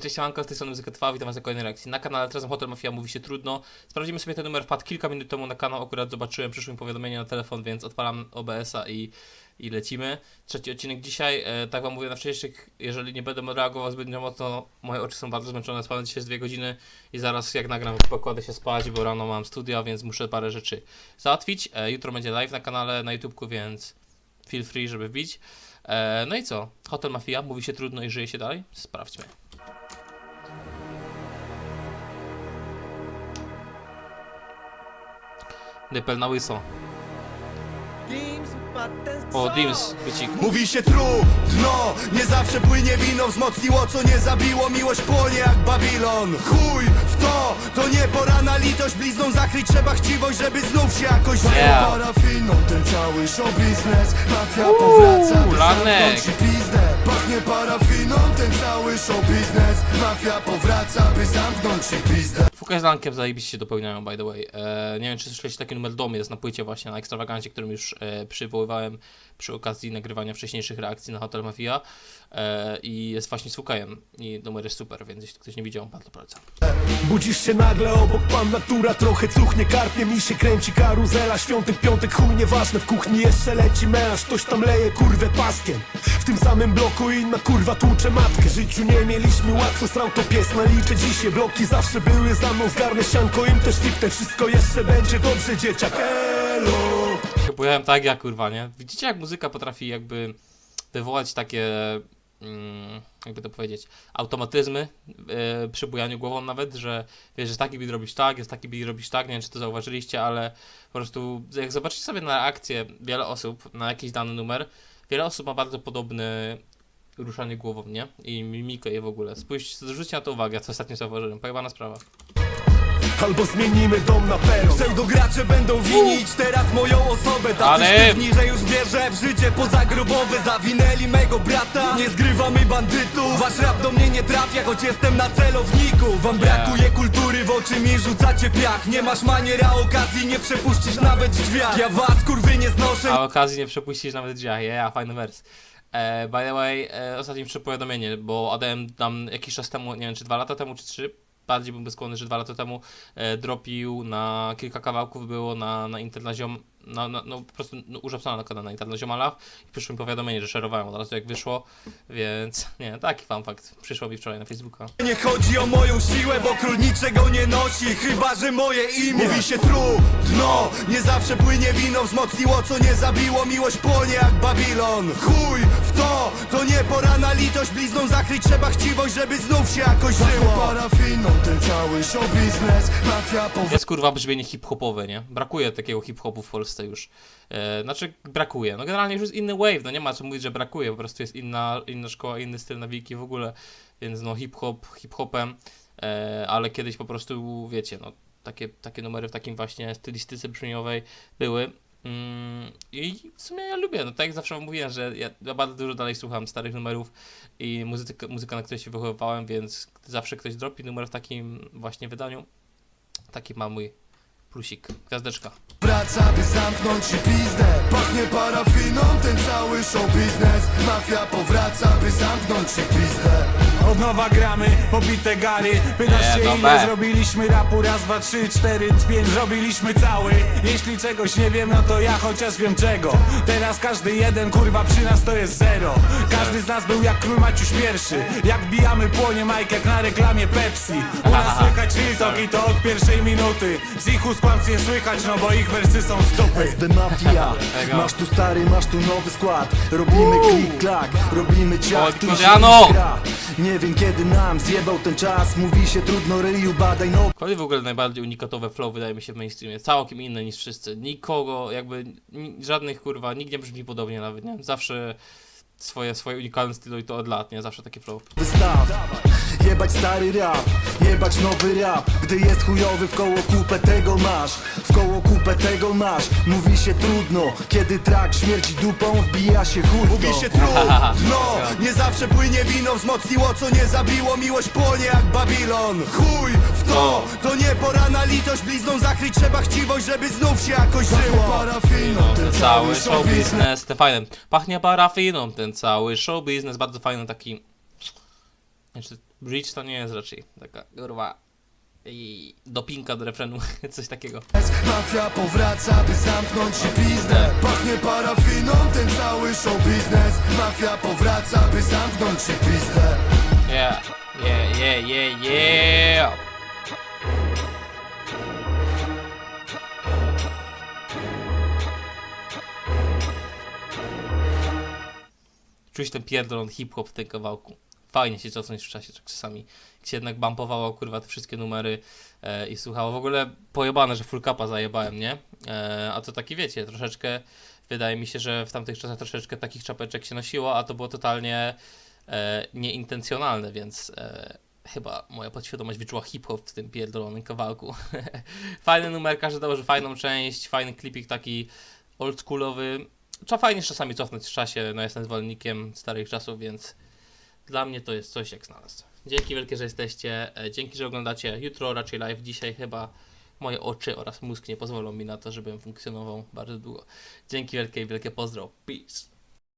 Cześć, siemanko, z tej strony Muzyka Trwa, witam was na kolejnej reakcji. Na kanale Teraz Hotel Mafia mówi się trudno. Sprawdzimy sobie ten numer, wpadł kilka minut temu na kanał, akurat zobaczyłem, przyszło mi powiadomienie na telefon, więc odpalam OBS-a i, i lecimy. Trzeci odcinek dzisiaj, e, tak wam mówię na wcześniejszych, jeżeli nie będę reagował zbytnio mocno, moje oczy są bardzo zmęczone, spałem dzisiaj z dwie godziny i zaraz jak nagram pokładę się spać, bo rano mam studia, więc muszę parę rzeczy załatwić. E, jutro będzie live na kanale, na YouTubeku, więc feel free, żeby wbić. E, no i co? Hotel Mafia, mówi się trudno i żyje się dalej? Sprawdźmy. Dypel na łyso. O, Dims, bycik. Mówi się trudno, nie zawsze płynie wino Wzmocniło co nie zabiło, miłość płonie jak Babilon Chuj w to, to nie pora na litość Blizną zakryć trzeba chciwość, żeby znów się jakoś Yeah. Parafiną ten cały show biznes Mafia powraca, by Lanek. Pachnie parafiną ten cały show biznes Mafia powraca, by zamknąć ci pizdę Fuka z Lankiem zajebiście się dopełniają, by the way. E, nie wiem, czy słyszeliście, taki numer Dom jest na płycie właśnie, na Ekstrawagancie, którym już e, przywoływałem przy okazji nagrywania wcześniejszych reakcji na Hotel Mafia. E, I jest właśnie z Fukajem. I numer jest super, więc jeśli ktoś nie widział, bardzo polecam. Budzisz się nagle obok pan natura Trochę cuchnie karpie, mi się kręci karuzela Świątek, piątek, chuj nieważne W kuchni jeszcze leci melanż Ktoś tam leje kurwę paskiem W tym samym bloku inna kurwa tłucze matkę W życiu nie mieliśmy łatwo, srał to pies Naliczę dzisiaj bloki, zawsze były za mną Zgarnę sianko, im też Wszystko jeszcze będzie dobrze, dzieciak tak jak kurwa, nie? Widzicie jak muzyka potrafi jakby wywołać takie, mm, jakby to powiedzieć, automatyzmy e, przy bujaniu głową nawet, że wiesz, że taki beat robisz tak, jest taki beat robisz tak, nie wiem czy to zauważyliście, ale po prostu jak zobaczycie sobie na reakcję wiele osób na jakiś dany numer, wiele osób ma bardzo podobne ruszanie głową, nie? I mimikę je w ogóle. Spójrzcie, zwróćcie na to uwagę, co ostatnio zauważyłem. Pojebana sprawa. Albo zmienimy dom na peron Pseudogracze będą winić teraz moją osobę. Tacy Ale- sztywni, że już wierzę w życie pozagrobowe Zawinęli mego brata, nie zgrywamy bandytów. Wasz rap do mnie nie trafia, choć jestem na celowniku. Wam brakuje kultury, w oczy mi rzucacie piach. Nie masz maniera okazji, nie przepuścisz nawet w drzwiach. Ja was kurwy nie znoszę, A okazji nie przepuścisz nawet drzwiach. Yeah, fajny wers. E, by the way, e, ostatnim powiadomienie, bo ADM tam jakiś czas temu, nie wiem czy dwa lata temu, czy trzy, bardziej byłbym skłonny, że dwa lata temu e, dropił na kilka kawałków, było na, na Internaziom, na, na, no po prostu no, użapsana na kanale na Internaziomalach i przyszło mi powiadomienie, że szerowałem od razu jak wyszło, więc nie, taki fun fact, przyszło mi wczoraj na Facebooka. Nie chodzi o moją siłę, bo król niczego nie nosi Chyba, że moje imię Mówi się trudno, nie zawsze płynie wino Wzmocniło co nie zabiło, miłość płonie jak Babilon Chuj w to, to nie pora na litość Blizną zakryć trzeba chciwość, żeby znów się jakoś żyło parafiną ten cały show biznes Mafia Jest kurwa brzmienie hip-hopowe, nie? Brakuje takiego hip-hopu w Polsce już. E, znaczy, brakuje. No generalnie już jest inny wave, no nie ma co mówić, że brakuje, po prostu jest inna, inna szkoła, inny styl nawiki w ogóle, więc no hip-hop, hip-hopem, e, ale kiedyś po prostu, wiecie, no takie, takie numery w takim właśnie stylistyce brzmieniowej były. Mm, I w sumie ja lubię, no tak jak zawsze mówiłem, że ja, bardzo dużo dalej słucham starych numerów i muzyka, muzyka na której się wychowywałem, więc zawsze ktoś dropi numer w takim właśnie wydaniu, Taki ma mój plusik. Gwiazdeczka. Wraca, by zamknąć ci pizdę. Pachnie parafiną ten cały show biznes. Mafia powraca, by zamknąć ci pizdę. Od nowa gramy, pobite gary. Pytasz Nie, się ile zrobiliśmy rapu? Raz, dwa, trzy, cztery, pięć. Zrobiliśmy cały. Jeśli czegoś nie wiem, no to ja chociaż wiem czego. Teraz każdy jeden, kurwa przy nas to jest zero. Każdy z nas był jak król Maciuś pierwszy. Jak bijamy płonie Mike jak na reklamie Pepsi. U nas słychać real talk i to od pierwszej minuty. Z ich ust kłamstw nie słychać, no bo ich wersy są z dupy SB Mafia. Masz tu stary, masz tu nowy skład Robimy klik, klak, robimy ciach Chodź, tu się gra. Nie wiem kiedy nam zjebał ten czas Mówi się trudno, ryju badaj no Kody w ogóle najbardziej unikatowe flow wydaje mi się w mainstreamie. Całkiem inne niż wszyscy. Nikogo, jakby ni, żadnych kurwa, nikt nie brzmi podobnie nawet, nie? Zawsze swoje, swoje unikalne stylu i to od lat, nie? Zawsze taki flow. wystaw. Jebać stary rap, jebać nowy rap. Gdy jest chujowy w koło kupę tego masz. W koło kupę tego masz. Mówi się trudno, kiedy trak śmierci dupą Wbija się chuj w Mówi się trudno, nie zawsze płynie wino Wzmocniło co nie zabiło, miłość płonie jak Babilon. Chuj w to, to nie pora na litość Blizną. Zakryć trzeba chciwość, żeby znów się jakoś żyło. Parafiną, Ten cały show business, te fajne. Pachnie parafiną, ten cały show business, bardzo fajny taki. Znaczy, Bridge to nie jest raczej taka kurwa i dopinka do refrenu, coś takiego. Mafia powraca, by zamknąć ci pizdę Pachnie parafiną ten cały show biznes Mafia powraca, by zamknąć ci pizdę Yeah, yeah, yeah, yeah, yeah. Czuć ten pierdolon hip-hop w tym kawałku. Fajnie się cofnąć w czasie, tak czasami się jednak bumpowało kurwa te wszystkie numery e, i słuchało. W ogóle pojebane, że full capa zajebałem, nie? E, a to taki wiecie, troszeczkę wydaje mi się, że w tamtych czasach troszeczkę takich czapeczek się nosiło, a to było totalnie e, nieintencjonalne, więc e, chyba moja podświadomość wyczuła hip-hop w tym pierdolonym kawałku. Fajny numer, każdy dołoży fajną część, fajny klipik taki oldschoolowy. Trzeba fajnie czasami cofnąć w czasie, no jestem zwolennikiem starych czasów, więc dla mnie to jest coś jak znalazł. Dzięki wielkie, że jesteście, e, dzięki, że oglądacie. Jutro raczej live, dzisiaj chyba moje oczy oraz mózg nie pozwolą mi na to, żebym funkcjonował bardzo długo. Dzięki wielkie, wielkie pozdro. Peace.